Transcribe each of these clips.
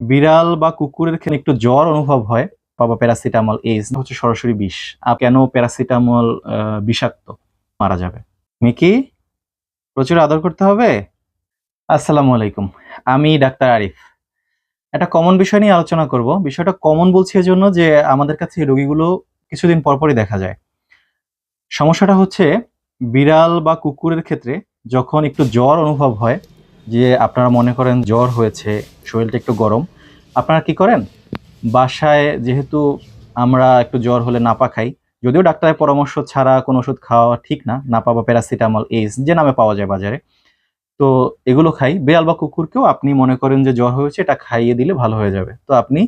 বিড়াল বা কুকুরের ক্ষেত্রে একটু জ্বর অনুভব হয়, বাবা প্যারাসিটামল এইস হচ্ছে সরাসরি বিষ। আর কেন প্যারাসিটামল বিষাক্ত? মারা যাবে। মিকি, প্রচুর আদর করতে হবে? আসসালামু আলাইকুম। আমি ডাক্তার আরিফ। একটা কমন বিষয় নিয়ে আলোচনা করব। বিষয়টা কমন বলছি এজন্য যে আমাদের কাছে রোগীগুলো কিছুদিন পরপরই দেখা যায়। সমস্যাটা হচ্ছে, বিড়াল বা কুকুরের ক্ষেত্রে যখন একটু জ্বর অনুভব হয় যে আপনারা মনে করেন জ্বর হয়েছে, শরীরটা একটু গরম, আপনারা কি করেন? বাসায় যেহেতু আমরা একটু জ্বর হলে নাপা খাই, যদিও ডাক্তারের পরামর্শ ছাড়া কোনো ওষুধ খাওয়া ঠিক না, নাপা বা প্যারাসিটামল এইস যে নামে পাওয়া যায় বাজারে। তো এগুলো খাই। বিড়াল বা কুকুরকেও আপনি মনে করেন যে জ্বর হয়েছে, এটা খাইয়ে দিলে ভালো হয়ে যাবে। তো আপনি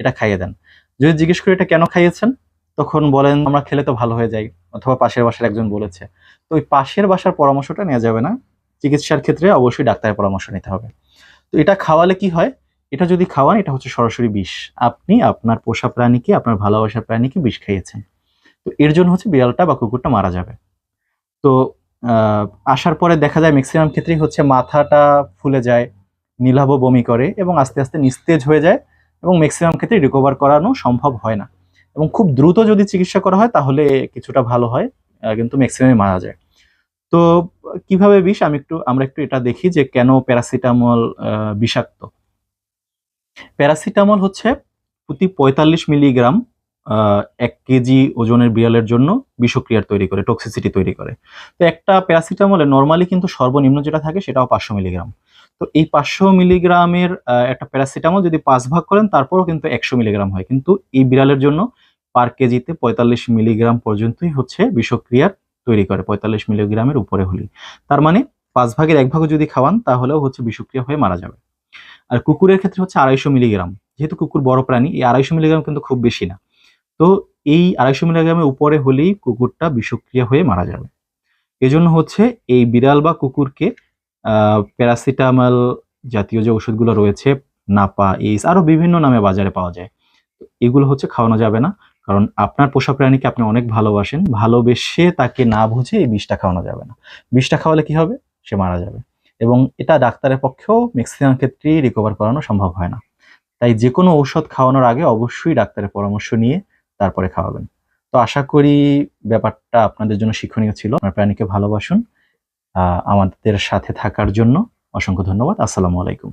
এটা খাইয়ে দেন। যদি জিজ্ঞেস করি, এটা কেন খাইয়েছেন? তখন বলেন, আমরা খেলে তো ভালো হয়ে যাই। অথবা পাশের বাসার একজন বলেছে। তো ওই পাশের বাসার পরামর্শটা নেওয়া যাবে না। চিকিৎসার ক্ষেত্রে অবশ্যই ডাক্তারের পরামর্শ নিতে হবে। তো এটা খাওয়ালে কি হয়? এটা যদি খাওয়ান, এটা হচ্ছে সরাসরি বিষ। আপনি আপনার পোষা প্রাণীকে, আপনার ভালোবাসার প্রাণীকে বিষ খাইয়েছেন। তো এর জন্য হচ্ছে বিড়ালটা বা কুকুরটা মারা যাবে। তো আসার পরে দেখা যায় ম্যাক্সিমাম ক্ষেত্রেই হচ্ছে মাথাটা ফুলে যায়, নীলাভ বমি করে এবং আস্তে আস্তে নিস্তেজ হয়ে যায় এবং ম্যাক্সিমাম ক্ষেত্রে রিকভার করানো সম্ভব হয় না। এবং খুব দ্রুত যদি চিকিৎসা করা হয়, তাহলে কিছুটা ভালো হয় কিন্তু ম্যাক্সিমামে মারা যায়। তো কীভাবে বিষ? আমি একটু, আমরা একটু এটা দেখি যে কেন প্যারাসিটামল বিষাক্ত? প্যারাসিটামল হচ্ছে প্রতি পঁয়তাল্লিশ মিলিগ্রাম এক কেজি ওজনের বিড়ালের জন্য বিষক্রিয়ার তৈরি করে টক্সিসিটি তৈরি করে। তো একটা প্যারাসিটামলে নর্মালি কিন্তু সর্বনিম্ন যেটা থাকে সেটাও পাঁচশো মিলিগ্রাম। তো এই পাঁচশো মিলিগ্রামের একটা প্যারাসিটামল যদি পাঁচ ভাগ করেন, তারপরও কিন্তু একশো মিলিগ্রাম হয়। কিন্তু এই বিড়ালের জন্য পার কেজিতে পঁয়তাল্লিশ মিলিগ্রাম পর্যন্তই হচ্ছে বিষক্রিয়ার তৈরি করে, পঁয়তাল্লিশ মিলিগ্রামের উপরে হলেই। তার মানে পাঁচ ভাগের এক ভাগও যদি খাওয়ান, তাহলেও হচ্ছে বিষক্রিয়া হয়ে মারা যাবে। আর কুকুরের ক্ষেত্রে হচ্ছে আড়াইশো মিলিগ্রাম। যেহেতু কুকুর বড় প্রাণী, এই আড়াইশো মিলিগ্রাম কিন্তু খুব বেশি না। তো এই আড়াইশো মিলিগ্রামের উপরে হলেই কুকুরটা বিষক্রিয়া হয়ে মারা যাবে। এজন্য হচ্ছে এই বিড়াল বা কুকুরকে প্যারাসিটামল জাতীয় যে ওষুধগুলো রয়েছে, নাপা এইস আরও বিভিন্ন নামে বাজারে পাওয়া যায়। এগুলো হচ্ছে খাওয়ানো যাবে না। কারণ আপনার পোষা প্রাণীকে আপনি অনেক ভালোবাসেন, ভালোবেসে তাকে না বুঝে এই বিষটা খাওয়ানো যাবে না। বিষটা খাওয়ালে কি হবে? সে মারা যাবে। এবং এটা ডাক্তারের পক্ষেও ম্যাক্সিমাম ক্ষেত্রেই রিকভার করানো সম্ভব হয় না। তাই যে কোনো ঔষধ খাওয়ানোর আগে অবশ্যই ডাক্তারের পরামর্শ নিয়ে তারপরে খাওয়াবেন। তো আশা করি ব্যাপারটা আপনাদের জন্য শিক্ষণীয় ছিল। আপনার প্রাণীকে ভালোবাসুন। আমাদের সাথে থাকার জন্য অসংখ্য ধন্যবাদ। আসসালামু আলাইকুম।